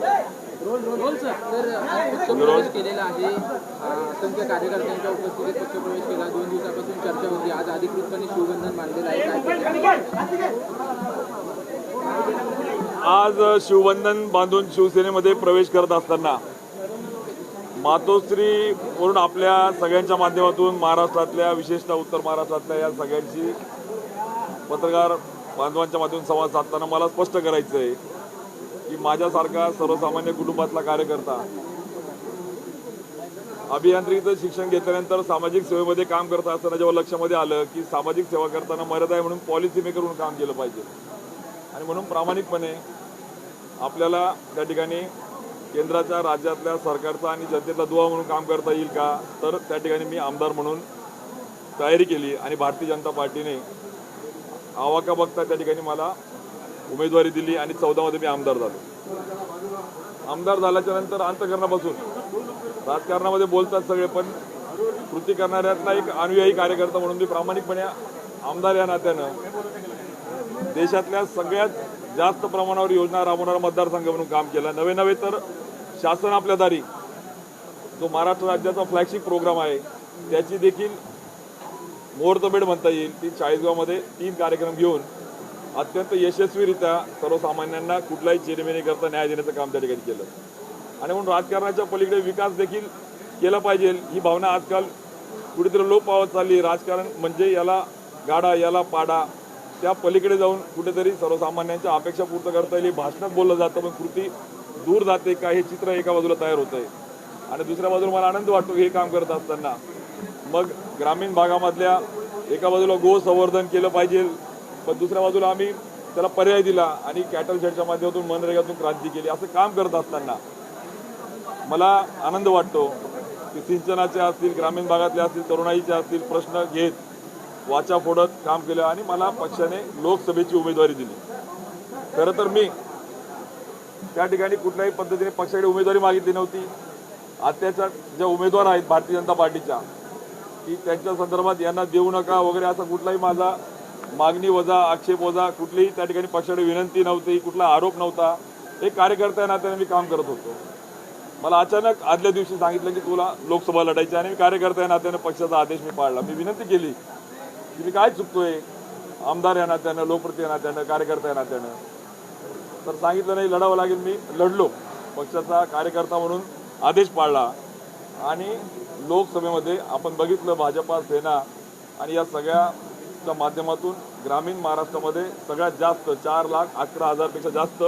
तर पक्षप्रवेश केलेला आहे. अं, असंख्य कार्यकर्त्यांच्या उपस्थितीत पक्षप्रवेश केला. दोन दिवसापासून चर्चा होती. आज अधिकृतपणे शिवबंधन मानलेलं आहे आज शिवबंधन बांधून शिवसेनेमध्ये प्रवेश करत असताना मातोश्री वरून आपल्या सगळ्यांच्या माध्यमातून महाराष्ट्रातल्या विशेषतः उत्तर महाराष्ट्रातल्या या सगळ्यांशी पत्रकार बांधवांच्या माध्यमातून संवाद साधताना मला स्पष्ट करायचं आहे की माझ्यासारखा सर्वसामान्य कुटुंबातला कार्यकर्ता अभियांत्रिकीचं शिक्षण घेतल्यानंतर सामाजिक सेवेमध्ये काम करत असताना जेव्हा लक्षामध्ये आलं की सामाजिक सेवा करताना मर्यादा आहे म्हणून पॉलिसी मेकर म्हणून काम केलं पाहिजे. आणि म्हणून प्रामाणिकपणे आपल्याला त्या ठिकाणी केंद्राच्या राज्यातल्या सरकारचा आणि जनतेचा दुवा म्हणून काम करता येईल का? तर त्या ठिकाणी मी आमदार म्हणून तयारी केली आणि भारतीय जनता पार्टीने आवाका बघता त्या ठिकाणी मला उमेदवारी दिली आणि चौदामध्ये मी आमदार झालो. आमदार झाल्याच्यानंतर अंतकरणापासून राजकारणामध्ये बोलतात सगळे पण कृती करणाऱ्यातला एक अनुयायी कार्यकर्ता म्हणून मी प्रामाणिकपणे आमदार या नात्यानं देशातल्या सगळ्यात जास्त प्रमाणावर योजना राबवणारा मतदारसंघ म्हणून काम केलं. नवे नवे तर शासन आपल्या दारी. जो महाराष्ट्र राज्याचा फ्लॅगशिप प्रोग्राम आहे त्याची देखील मुहूर्तमेढ म्हणता येईल. ती चाळीसगावमध्ये तीन कार्यक्रम घेऊन अत्यंत यशस्वीरित्या सर्वसामान्यांना कुठलाही चिरमिनी करता न्याय देण्याचं काम त्या ठिकाणी केलं. आणि म्हणून राजकारणाच्या पलीकडे विकास देखील केला पाहिजे ही भावना आजकाल कुठेतरी लोप पावत चालली राजकारण म्हणजे याला गाडा याला पाडा त्या पलीकडे जाऊन कुठेतरी सर्वसामान्यांच्या अपेक्षा पूर्ण करता येईल. भाषणात बोललं जातं पण कृती दूर जाते का हे चित्र एका बाजूला तयार होत आहे आणि दुसऱ्या बाजूला मला आनंद वाटतो हे काम करत असताना. मग ग्रामीण भागामधल्या एका बाजूला गो संवर्धन केलं पाहिजे पण दुसऱ्या बाजूला आम्ही त्याला पर्याय दिला आणि कॅटल शेडच्या माध्यमातून मनरेगातून क्रांती केली. असं काम करत असताना मला आनंद वाटतो की सिंचनाचे असतील ग्रामीण भागातले असतील तरुणाईचे असतील प्रश्न घेत वाचा फोडत काम केलं आणि मला पक्षाने लोकसभेची उमेदवारी दिली. खरं तर मी त्या ठिकाणी कुठल्याही पद्धतीने पक्षाकडे उमेदवारी मागितली नव्हती. आत्याच्या ज्या उमेदवार आहेत भारतीय जनता पार्टीच्या की त्यांच्या संदर्भात यांना देऊ नका वगैरे असा कुठलाही माझा मागणी वजा आक्षेप वजा कुठलीही त्या ठिकाणी पक्षाकडे विनंती नव्हती कुठला आरोप नव्हता. एक कार्यकर्त्या नात्याने मी काम करत होतो. मला अचानक आदल्या दिवशी सांगितलं की तुला लोकसभा लढायची आणि मी कार्यकर्त्या नात्याने पक्षाचा आदेश मी पाळला. मी विनंती केली की मी काय चुकतोय? आमदार या नात्यानं लोकप्रती या नात्यानं कार्यकर्त्या नात्यानं. तर सांगितलं नाही लढावं लागेल. मी लढलो. पक्षाचा कार्यकर्ता म्हणून आदेश पाळला. आणि लोकसभेमध्ये आपण बघितलं भाजपा सेना आणि या सगळ्या सगळ्याच्या माध्यमातून ग्रामीण महाराष्ट्रामध्ये सगळ्यात जास्त चार लाख अकरा हजारपेक्षा जास्त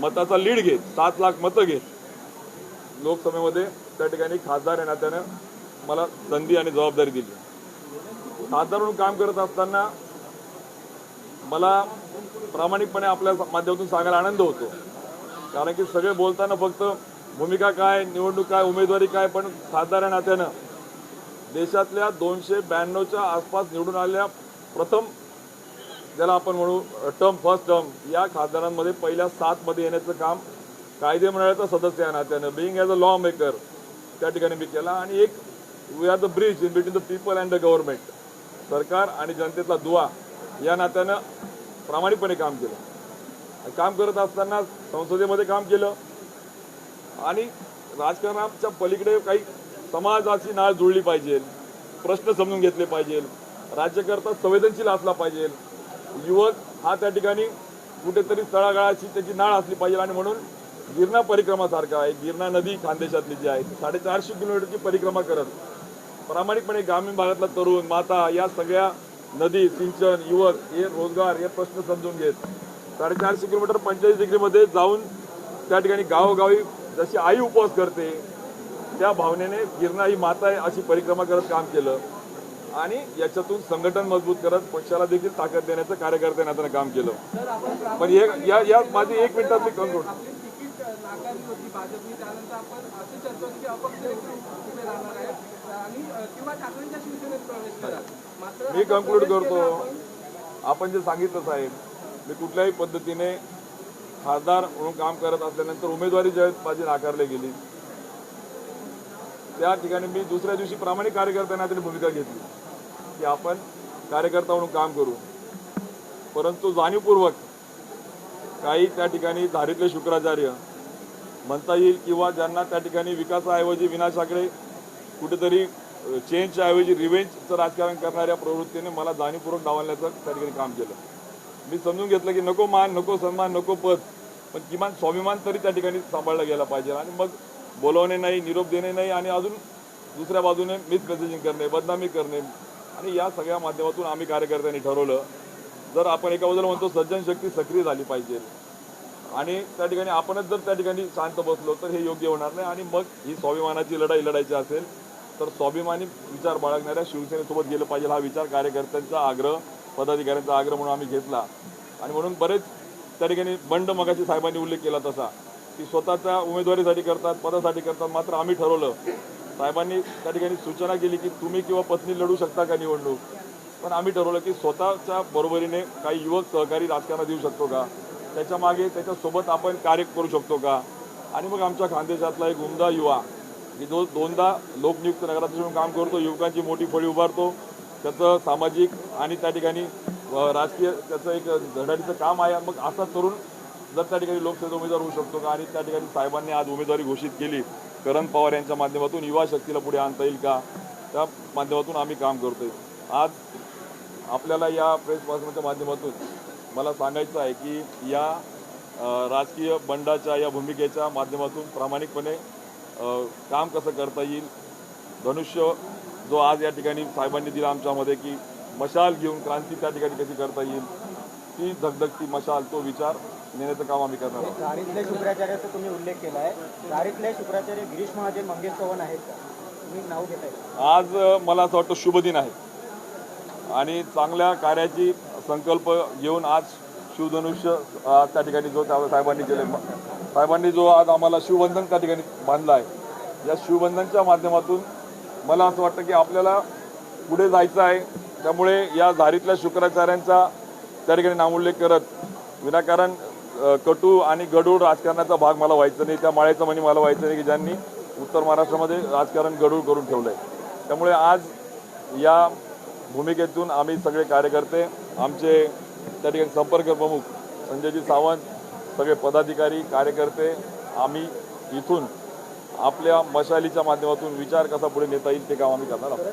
मताचा लीड घेत सात लाख मतं घेत. लोकसभेमध्ये त्या ठिकाणी खासदार या नात्यानं मला संधी आणि जबाबदारी दिली. खासदार म्हणून काम करत असताना मला प्रामाणिकपणे आपल्या माध्यमातून सांगायला आनंद होतो. कारण की सगळे बोलताना फक्त भूमिका काय निवडणूक काय उमेदवारी काय पण खासदार या नात्यानं देशातल्या दोनशे ब्याण्णवच्या आसपास निवडून आलेल्या प्रथम ज्याला आपण म्हणू टर्म फर्स्ट टर्म या खासदारांमध्ये पहिल्या सातमध्ये येण्याचं काम कायदे मंडळाचा सदस्य या नात्यानं being as a lawmaker त्या ठिकाणी मी केला. आणि एक we are the bridge in between the people and the government सरकार आणि जनतेतला दुवा या नात्यानं प्रामाणिकपणे काम केलं. काम करत असताना संसदेमध्ये काम केलं. आणि राजकारणाच्या पलीकडे काही समाजाची नाळ जुळली पाहिजे. प्रश्न समजून घेतले पाहिजे. राज्यकर्ता संवेदनशील असला पाहिजे. युवक हा त्या ठिकाणी कुठेतरी तळागाळाची त्याची नाळ असली पाहिजे आणि म्हणून गिरणा परिक्रमासारखा आहे. गिरणा नदी खानदेशातली जी आहे साडेचारशे किलोमीटरची परिक्रमा करत प्रामाणिकपणे ग्रामीण भागातला तरुण माता या सगळ्या नदी सिंचन युवक हे रोजगार हे प्रश्न समजून घेत साडेचारशे किलोमीटर पंचेचाळीस डिग्रीमध्ये जाऊन त्या ठिकाणी गावोगावी जशी आई उपवास करते त्या भावनेने गिरणा ही माता आहे अशी परिक्रमा करत काम केलं. आणि याच्यातून संघटन मजबूत करत पक्षाला देखील ताकद देण्याचं कार्यकर्त्यांनी आता काम केलं. पण या या माझी एक मिनिटातली कंक्लूड मी कन्क्लूड करतो. आपण जे सांगितलं साहेब मी कुठल्याही पद्धतीने खासदार म्हणून काम करत असल्यानंतर उमेदवारी ज्यावेळेस माझी नाकारली गेली. त्या ठिकाणी मी दुसऱ्या दिवशी प्रामाणिक कार्यकर्त्यांना तरी भूमिका घेतली. की आपण कार्यकर्ता म्हणून काम करू. परंतु जाणीवपूर्वक काही त्या ठिकाणी धारीतले शुक्राचार्य म्हणता येईल किंवा ज्यांना त्या ठिकाणी विकासाऐवजी विनाशाकडे कुठेतरी चेंजच्या ऐवजी रिव्हेंजचं राजकारण करणाऱ्या प्रवृत्तीने मला जाणीवपूर्वक डावलण्याचं त्या ठिकाणी काम केलं. मी समजून घेतलं की नको मान नको सन्मान नको पद पण किमान स्वाभिमान तरी त्या ठिकाणी सांभाळला गेला पाहिजे. आणि मग बोलवणे नाही निरोप देणे नाही आणि अजून दुसऱ्या बाजूने मिस मेसेजिंग करणे बदनामी करणे. आणि या सगळ्या माध्यमातून आम्ही कार्यकर्त्यांनी ठरवलं जर आपण एका बाजूला म्हणतो सज्जन शक्ती सक्रिय झाली पाहिजे आणि त्या ठिकाणी आपणच जर त्या ठिकाणी शांत बसलो तर हे योग्य होणार नाही. आणि मग ही स्वाभिमानाची लढाई लढायची असेल तर स्वाभिमानी विचार बाळगणाऱ्या शिवसेनेसोबत गेलं पाहिजे. हा विचार कार्यकर्त्यांचा आग्रह पदाधिकाऱ्यांचा आग्रह म्हणून आम्ही घेतला. आणि म्हणून बरेच त्या ठिकाणी बंड मगाशी साहेबांनी उल्लेख केला तसा. की स्वतःच्या उमेदवारीसाठी करतात पदासाठी करतात. मात्र आम्ही ठरवलं साहेबांनी त्या ठिकाणी सूचना केली की तुम्ही किंवा पत्नी लढू शकता का निवडणूक? पण आम्ही ठरवलं की स्वतःच्या बरोबरीने काही युवक सहकारी राजकारणात येऊ शकतो का? त्याच्यामागे त्याच्यासोबत आपण कार्य करू शकतो का? आणि मग आमच्या खानदेशातला एक उमदा युवा की जो दोनदा लोकनियुक्त नगराध्यक्ष म्हणून काम करतो युवकांची मोठी फळी उभारतो. त्याचं सामाजिक आणि त्या ठिकाणी राजकीय त्याचं एक धडाडीचं काम आहे. मग असा तरुण जर त्या ठिकाणी लोकसभेचा उमेदवार होऊ शकतो का? आणि त्या ठिकाणी साहेबांनी आज उमेदवारी घोषित केली. करण पवार यांच्या माध्यमातून युवा शक्तीला पुढे आणता येईल का? त्या माध्यमातून आम्ही काम करतोय. आज आपल्याला या प्रेस कॉन्फरन्सच्या माध्यमातून मला सांगायचं आहे की या राजकीय बंडाच्या या भूमिकेच्या माध्यमातून प्रामाणिकपणे काम कसं करता येईल? धनुष्य जो आज या ठिकाणी साहेबांनी दिला आमच्यामध्ये की मशाल घेऊन क्रांती त्या ठिकाणी कशी करता येईल? ती धगधगती मशाल तो विचार नेण्याचं काम आम्ही करणार आहोत. दारीतले शुक्राचार्याचा तुम्ही उल्लेख केला आहे दारीतले शुक्राचार्य गिरीश महाजन मंगेश चव्हाण आहेत का? तुम्ही नाव घेताय. आज मला असं वाटतं शुभ दिन आहे. आणि चांगल्या कार्याची संकल्प घेऊन आज शिवधनुष्य त्या ठिकाणी जो त्या साहेबांनी केले. साहेबांनी जो आज आम्हाला शिवबंधन त्या ठिकाणी बांधलं आहे. या शिवबंधनच्या माध्यमातून मला असं वाटतं की आपल्याला पुढे जायचं आहे. त्यामुळे या धारीतल्या शुक्राचार्यांचा त्या ठिकाणी नामोल्लेख करत विनाकारण कटू आणि गडूळ राजकारणाचा भाग मला व्हायचं नाही. त्या माळ्याचं म्हणे मला व्हायचं नाही की ज्यांनी उत्तर महाराष्ट्रामध्ये राजकारण गडूळ करून ठेवलंय. त्यामुळे आज या भूमिकेतून आम्ही सगळे कार्यकर्ते आमचे त्या ठिकाणी संपर्क प्रमुख संजयजी सावंत सगळे पदाधिकारी कार्यकर्ते आम्ही इथून आपल्या मशालीच्या माध्यमातून विचार कसा पुढे नेता येईल ते काम आम्ही करणार आहोत.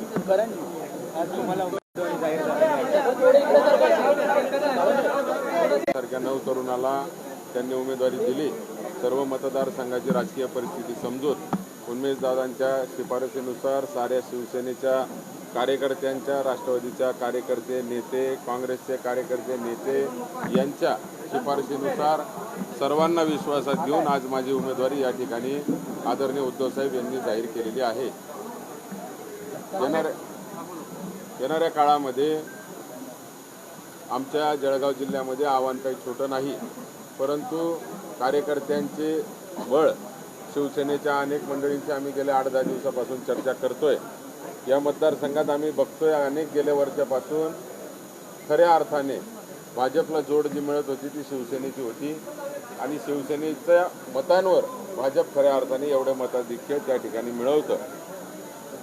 सारख्या नऊ तरुणाला त्यांनी उमेदवारी दिली. सर्व मतदारसंघाची राजकीय परिस्थिती समजून उन्मेषदादांच्या शिफारसीनुसार साऱ्या शिवसेनेच्या कार्यकर्त्यांच्या राष्ट्रवादीच्या कार्यकर्ते नेते काँग्रेसचे कार्यकर्ते नेते यांच्या शिफारशीनुसार सर्वांना विश्वासात घेऊन आज माझी उमेदवारी या ठिकाणी आदरणीय उद्धवसाहेब यांनी जाहीर केलेली आहे. येणाऱ्या येणाऱ्या काळामध्ये आमच्या जळगाव जिल्ह्यामध्ये आव्हान काही छोटं नाही परंतु कार्यकर्त्यांचे बळ शिवसेनेच्या अनेक मंडळींची आम्ही गेल्या आठ दहा दिवसापासून चर्चा करतोय. या मतदारसंघात आम्ही बघतोय अनेक गेल्या वर्षापासून खऱ्या अर्थाने भाजपला जोड जी मिळत होती ती शिवसेनेची होती आणि शिवसेनेच्या मतांवर भाजप खऱ्या अर्थाने एवढं मताधिक्य त्या ठिकाणी मिळवतं.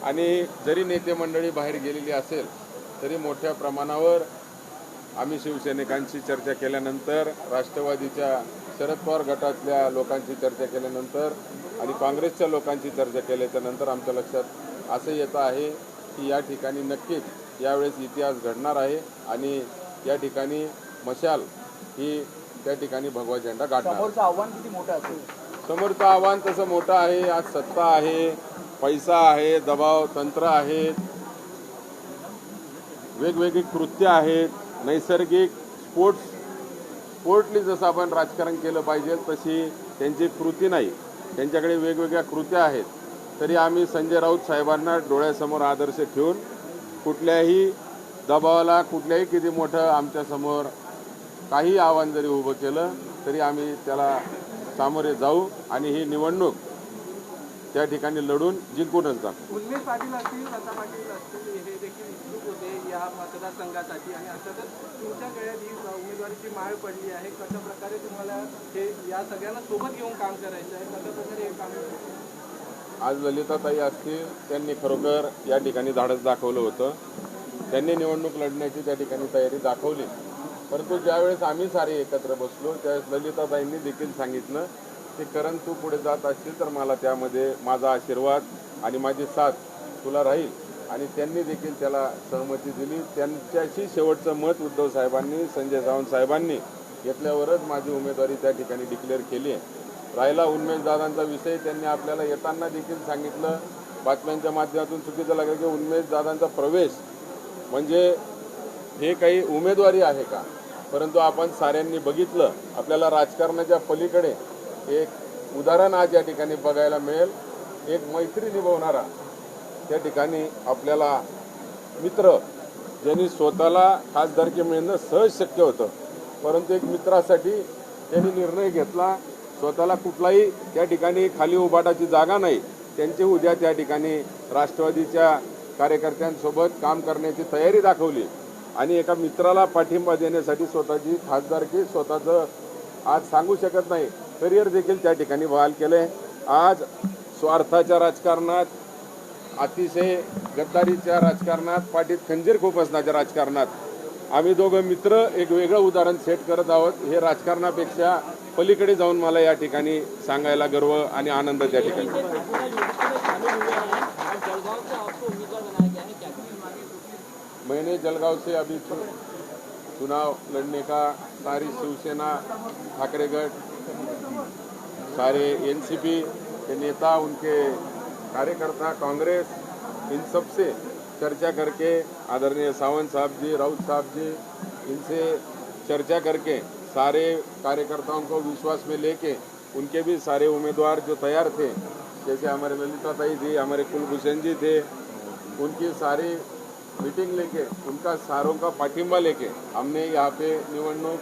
आणि जरी नेते मंडळी बाहेर गेलेली असेल तरी मोठ्या प्रमाणावर आम्ही शिवसैनिकांची चर्चा केल्यानंतर राष्ट्रवादीच्या शरद पवार गटातल्या लोकांची चर्चा केल्यानंतर आणि काँग्रेसच्या लोकांची चर्चा केल्याच्यानंतर आमच्या लक्षात असं येतं आहे की या ठिकाणी नक्कीच यावेळेस इतिहास घडणार आहे आणि या ठिकाणी मशाल ही त्या ठिकाणी भगवा झेंडा समोरचं आव्हान किती मोठं असेल? समोरचं आव्हान तसं मोठं आहे आज सत्ता आहे पैसा आहे दबाव तंत्र आहेत वेगवेगळी कृत्य आहेत. नैसर्गिक स्पोर्ट्स स्पोर्टली जसं आपण राजकारण केलं पाहिजे तशी त्यांची कृती नाही. त्यांच्याकडे वेगवेगळ्या कृत्या आहेत. तरी आम्ही संजय राऊत साहेबांना डोळ्यासमोर आदर्श ठेवून कुठल्याही दबावाला कुठल्याही किती मोठं आमच्यासमोर काही आव्हान जरी उभं केलं तरी आम्ही त्याला सामोरे जाऊ आणि ही निवडणूक त्या ठिकाणी लढून जिंकूनच जाणार उन्मेष पाटील असतील लता पाटील असतील हे देखील इच्छुक होते या मतदारसंघासाठी. आणि अर्थातच तुमच्या गळ्यात ही उमेदवारीची माळ पडली आहे. कशा प्रकारे तुम्हाला हे या सगळ्यांना सोबत घेऊन काम करायचं आहे? कशा प्रकारे हे काम आज ललिताताई असतील त्यांनी खरोखर या ठिकाणी धाडस दाखवलं होतं. त्यांनी निवडणूक लढण्याची त्या ठिकाणी तयारी दाखवली. परंतु ज्यावेळेस आम्ही सारे एकत्र बसलो त्यावेळेस ललिताताईंनी देखील सांगितलं की करण तू पुढे जात असशील तर मला त्यामध्ये माझा आशीर्वाद आणि माझी साथ तुला राहील. आणि त्यांनी देखील त्याला सहमती दिली. त्यांच्याशी शेवटचं मत उद्धव साहेबांनी संजय सावंत साहेबांनी घेतल्यावरच माझी उमेदवारी त्या ठिकाणी डिक्लेअर केली आहे. राहिला उन्मेषदादांचा विषय. त्यांनी आपल्याला येताना देखील सांगितलं बातम्यांच्या माध्यमातून चुकीचं लागलं की उन्मेषदादांचा प्रवेश म्हणजे हे काही उमेदवारी आहे का? परंतु आपण साऱ्यांनी बघितलं. आपल्याला राजकारणाच्या पलीकडे एक उदाहरण आज या ठिकाणी बघायला मिळेल. एक मैत्री निभवणारा त्या ठिकाणी आपल्याला मित्र ज्यांनी स्वतःला खासदारकी मिळणं सहज शक्य होतं. परंतु एक मित्रासाठी त्यांनी निर्णय घेतला स्वतःला कुठलाही त्या ठिकाणी खाली उभाटाची जागा नाही. त्यांची उद्या त्या ठिकाणी राष्ट्रवादीच्या कार्यकर्त्यांसोबत काम करण्याची तयारी दाखवली आणि एका मित्राला पाठिंबा देण्यासाठी स्वतःची खासदारकी स्वतःचं आज सांगू शकत नाही. करिअर देखील त्या ठिकाणी बहाल केलंय. आज स्वार्थाच्या राजकारणात अतिशय गद्दारीच्या राजकारणात पाठीत खंजीर खोपसण्याच्या राजकारणात आम्ही दोघं मित्र एक वेगळं उदाहरण सेट करत आहोत. हे राजकारणापेक्षा पलीकडे जाऊन मला या ठिकाणी सांगायला गर्व आणि आनंद त्या ठिकाणी. मैंने जलगांव से अभी चुनाव लड़ने का? सारी शिवसेना ठाकरेगढ़ सारे एनसीपी के नेता, उनके कार्यकर्ता, कांग्रेस, इन सबसे चर्चा करके आदरणीय सावंत साहब जी, राउत साहब जी, इनसे चर्चा करके सारे कार्यकर्ताओं को विश्वास में लेके उनके भी सारे उम्मीदवार जो तैयार थे, जैसे हमारे ललिता ताई जी, हमारे कुलभूषण जी थे, उनकी सारी मीटिंग लेके, उनका सारों का पाठिंबा लेके हमने यहाँ पे निवडणूक,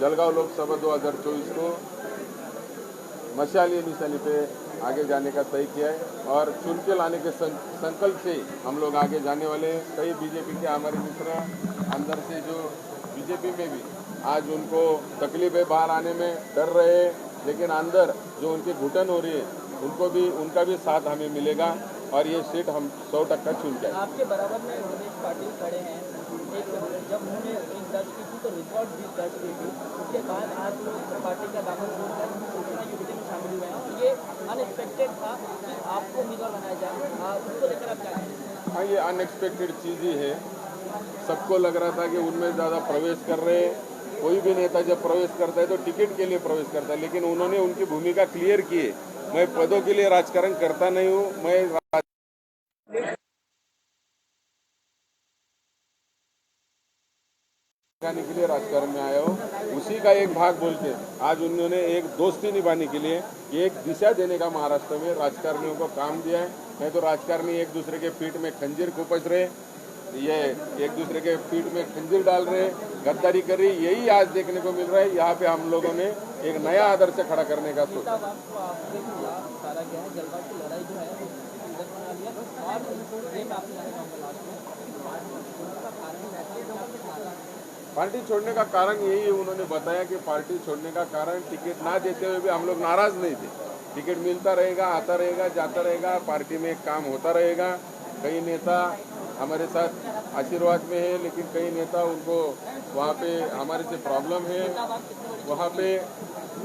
जलगांव लोकसभा 2024 को मशाली निशानी पे आगे जाने का तय किया है और चुन के लाने के संकल्प से हम लोग आगे जाने वाले हैं। कई बीजेपी के हमारे मित्र अंदर से जो बीजेपी में भी आज उनको तकलीफ़ है, बाहर आने में डर रहे हैं, लेकिन अंदर जो उनकी घुटन हो रही है, उनको भी, उनका भी साथ हमें मिलेगा और ये सीट हम सौ टक्का चुन के आपके बराबर में पाटिल खड़े हैं। जब उन्होंने दर्ज की थी तो रिकॉर्ड दर्ज की थी उसके बाद आज पार्टी का छोड़कर में शामिल हुए हैं। ये अनएक्सपेक्टेड था कि आपको उम्मीदवार बनाया जाए। उसको लेकर आप क्या हाँ ये अनएक्सपेक्टेड चीज़ ही है। सबको लग रहा था कि उनमें ज़्यादा प्रवेश कर रहे कोई भी नेता जब प्रवेश करता है तो टिकट के लिए प्रवेश करता है, लेकिन उन्होंने उनकी भूमिका क्लियर की है। मैं पदों के लिए राजकारण करता नहीं हूँ, मैं निभाने के लिए राजकारण में आया हूँ। उसी का एक भाग बोल के आज उन्होंने एक दोस्ती निभाने के लिए एक दिशा देने का महाराष्ट्र में राजकारणियों को काम दिया है। नहीं तो राजकारणी एक दूसरे के पीठ में खंजीर खुपच रहे, ये एक दूसरे के पीठ में खंजीर डाल रहे, गद्दारी कर रही, यही आज देखने को मिल रहा है। यहाँ पे हम लोगों ने एक नया आदर्श खड़ा करने का सोचा। पार्टी छोड़ने का कारण यही है, उन्होंने बताया कि पार्टी छोड़ने का कारण टिकट ना देते हुए भी हम लोग नाराज़ नहीं थे। टिकट मिलता रहेगा, आता रहेगा, जाता रहेगा, पार्टी में काम होता रहेगा। कई नेता हमारे साथ आशीर्वाद में है, लेकिन कई नेता उनको वहाँ पे हमारे से प्रॉब्लम है। वहाँ पे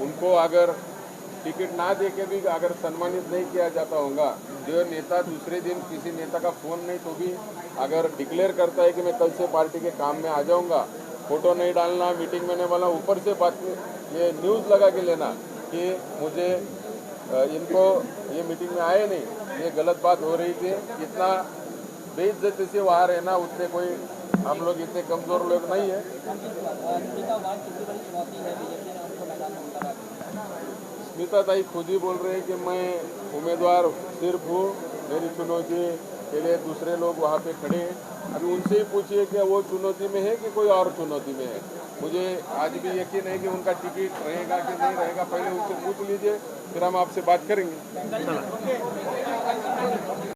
उनको अगर टिकट ना दे के भी अगर सम्मानित नहीं किया जाता होगा, जो नेता दूसरे दिन किसी नेता का फ़ोन नहीं तो भी अगर डिक्लेयर करता है कि मैं कल से पार्टी के काम में आ जाऊँगा फ़ोटो नहीं डालना मीटिंग में नहीं वाला ऊपर से बात ये न्यूज़ लगा के लेना कि मुझे इनको ये मीटिंग में आए नहीं। ये गलत बात हो रही थी। इतना बेइज्जती से वहाँ रहना, उतने कोई हम लोग इतने कमज़ोर लोग नहीं है। स्मिता ताई खुद ही बोल रहे हैं कि मैं उम्मीदवार सिर्फ़ हूँ। मेरी चुनौती लिए दूसरे लोग वहाँ पे खड़े हैं। अभी उनसे ही पूछिए कि वो चुनौती में है कि कोई और चुनौती में है। मुझे आज भी यकीन है कि उनका टिकट रहेगा कि नहीं रहेगा, पहले उनसे पूछ लीजिए, फिर हम आपसे बात करेंगे।